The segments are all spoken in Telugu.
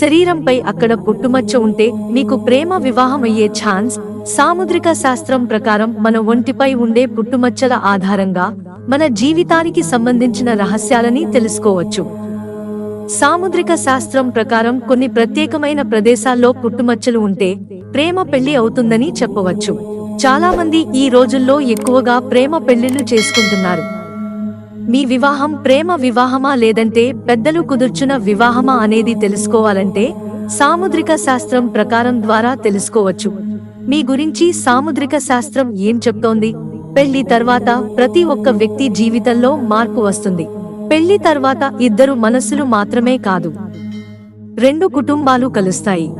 శరీరంపై అక్కడ పుట్టుమచ్చ ఉంటే మీకు ప్రేమ వివాహమయ్యే ఛాన్స్. సాముద్రిక శాస్త్రం ప్రకారం మన ఒంటిపై ఉండే పుట్టుమచ్చల ఆధారంగా మన జీవితానికి సంబంధించిన రహస్యాలని తెలుసుకోవచ్చు. సాముద్రిక శాస్త్రం ప్రకారం కొన్ని ప్రత్యేకమైన ప్రదేశాల్లో పుట్టుమచ్చలు ఉంటే ప్రేమ పెళ్ళి అవుతుందని చెప్పవచ్చు. చాలా మంది ఈ రోజుల్లో ఎక్కువగా ప్రేమ పెళ్ళిళ్ళు చేసుకుంటున్నారు. మీ వివాహం ప్రేమ వివాహమా లేదంటే పెద్దలు కుదుర్చున్న వివాహమా అనేది తెలుసుకోవాలంటే సాముద్రిక శాస్త్రం ప్రకారం ద్వారా తెలుసుకోవచ్చు. మీ గురించి సాముద్రిక శాస్త్రం ఏం చెప్తోంది? పెళ్ళి తర్వాత ప్రతి ఒక్క వ్యక్తి జీవితంలో మార్పు వస్తుంది. పెళ్ళి తర్వాత ఇద్దరు మనస్సులు మాత్రమే కాదు. రెండు కుటుంబాలు కలుస్తాయి.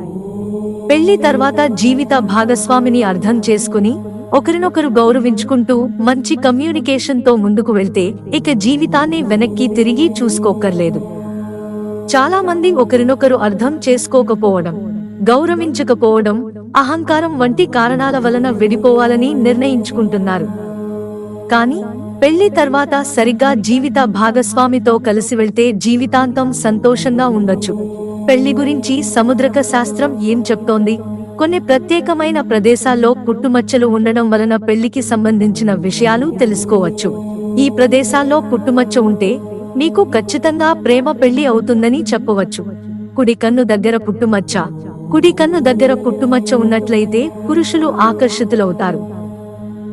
పెళ్ళి తర్వాత జీవిత భాగస్వామిని అర్థం చేసుకుని ఒకరినొకరు గౌరవించుకుంటూ మంచి కమ్యూనికేషన్తో ముందుకు వెళ్తే ఇక జీవితాన్ని వెనక్కి తిరిగి చూసుకోకర్లేదు చాలా మంది ఒకరినొకరు అర్థం చేసుకోకపోవడం గౌరవించకపోవడం అహంకారం వంటి కారణాల వలన విడిపోవాలని నిర్ణయించుకుంటున్నారు. కానీ పెళ్ళి తర్వాత సరిగ్గా జీవిత భాగస్వామితో కలిసి వెళ్తే జీవితాంతం సంతోషంగా ఉండొచ్చు. పెళ్ళి గురించి సముద్రక శాస్త్రం ఏం చెప్తోంది? కొన్ని ప్రత్యేకమైన ప్రదేశాల్లో పుట్టుమచ్చలు ఉండడం వలన పెళ్ళికి సంబంధించిన విషయాలు తెలుసుకోవచ్చు. ఈ ప్రదేశాల్లో పుట్టుమచ్చ ఉంటే మీకు ఖచ్చితంగా ప్రేమ పెళ్ళి అవుతుందని చెప్పవచ్చు. కుడి కన్ను దగ్గర పుట్టుమచ్చ. కుడి కన్ను దగ్గర పుట్టుమచ్చ ఉన్నట్లయితే పురుషులు ఆకర్షితులవుతారు.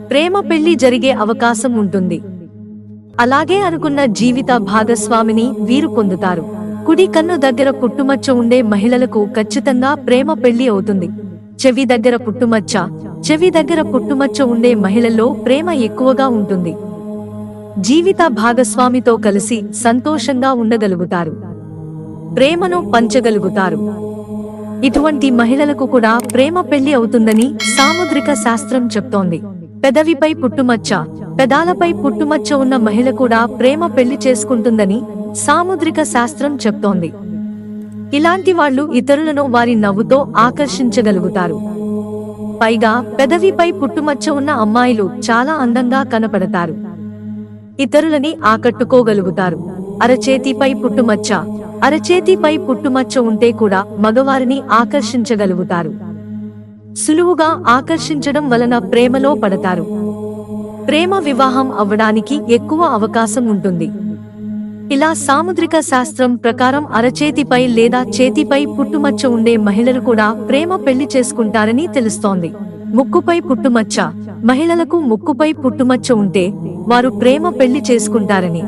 ప్రేమ పెళ్ళి జరిగే అవకాశం ఉంటుంది. అలాగే అనుకున్న జీవిత భాగస్వామిని వీరు పొందుతారు. కుడి కన్ను దగ్గర పుట్టుమచ్చ ఉండే మహిళలకు ఖచ్చితంగా ప్రేమ పెళ్ళి అవుతుంది. చెవి దగ్గర పుట్టుమచ్చ చెవి దగ్గర పుట్టుమచ్చ ఉండే మహిళల్లో ప్రేమ ఎక్కువగా ఉంటుంది. జీవిత భాగస్వామితో కలిసి సంతోషంగా ఉండగలుగుతారు. ప్రేమను పంచగలుగుతారు. ఇటువంటి మహిళలకు కూడా ప్రేమ పెళ్ళి అవుతుందని సాముద్రిక శాస్త్రం చెప్తోంది. పెదవిపై పుట్టుమచ్చ పెదాలపై పుట్టుమచ్చ ఉన్న మహిళ కూడా ప్రేమ పెళ్ళి చేసుకుంటుందని సాముద్రిక శాస్త్రం చెప్తోంది. ఇలాంటి వాళ్ళు ఇతరులను వారి నవ్వుతో ఆకర్షించగలుగుతారు. పైగా పెదవిపై పుట్టుమచ్చ ఉన్న అమ్మాయిలు చాలా అందంగా కనపడతారు. ఇతరులని ఆకట్టుకోగలుగుతారు. అరచేతిపై పుట్టుమచ్చ. అరచేతిపై పుట్టుమచ్చ ఉంటే కూడా మగవారిని ఆకర్షించగలుగుతారు. సులువుగా ఆకర్షించడం వలన ప్రేమలో పడతారు. ప్రేమ వివాహం అవ్వడానికి ఎక్కువ అవకాశం ఉంటుంది. ఇలా సాముద్రిక శాస్త్రం ప్రకారం అరచేతిపై లేదా చేతిపై పుట్టుమచ్చ ఉండే మహిళలు కూడా ప్రేమ పెళ్ళి చేసుకుంటారని తెలుస్తోంది. ముక్కుపై పుట్టుమచ్చ. మహిళలకు ముక్కుపై పుట్టుమచ్చ ఉంటే వారు ప్రేమ పెళ్ళి చేసుకుంటారని.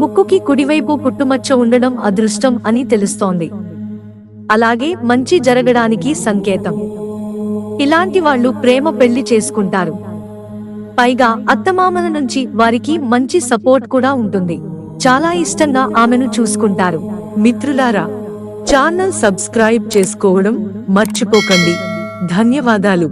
ముక్కుకి కుడివైపు పుట్టుమచ్చ ఉండడం అదృష్టం అని తెలుస్తోంది. అలాగే మంచి జరగడానికి సంకేతం. ఇలాంటి వాళ్ళు ప్రేమ పెళ్ళి చేసుకుంటారు. పైగా అత్తమామల నుంచి వారికి మంచి సపోర్ట్ కూడా ఉంటుంది. చాలా ఇష్టంగా ఆమెను చూసుకుంటారు. మిత్రులారా ఛానల్ సబ్స్క్రైబ్ చేసుకోవడం మర్చిపోకండి. ధన్యవాదాలు.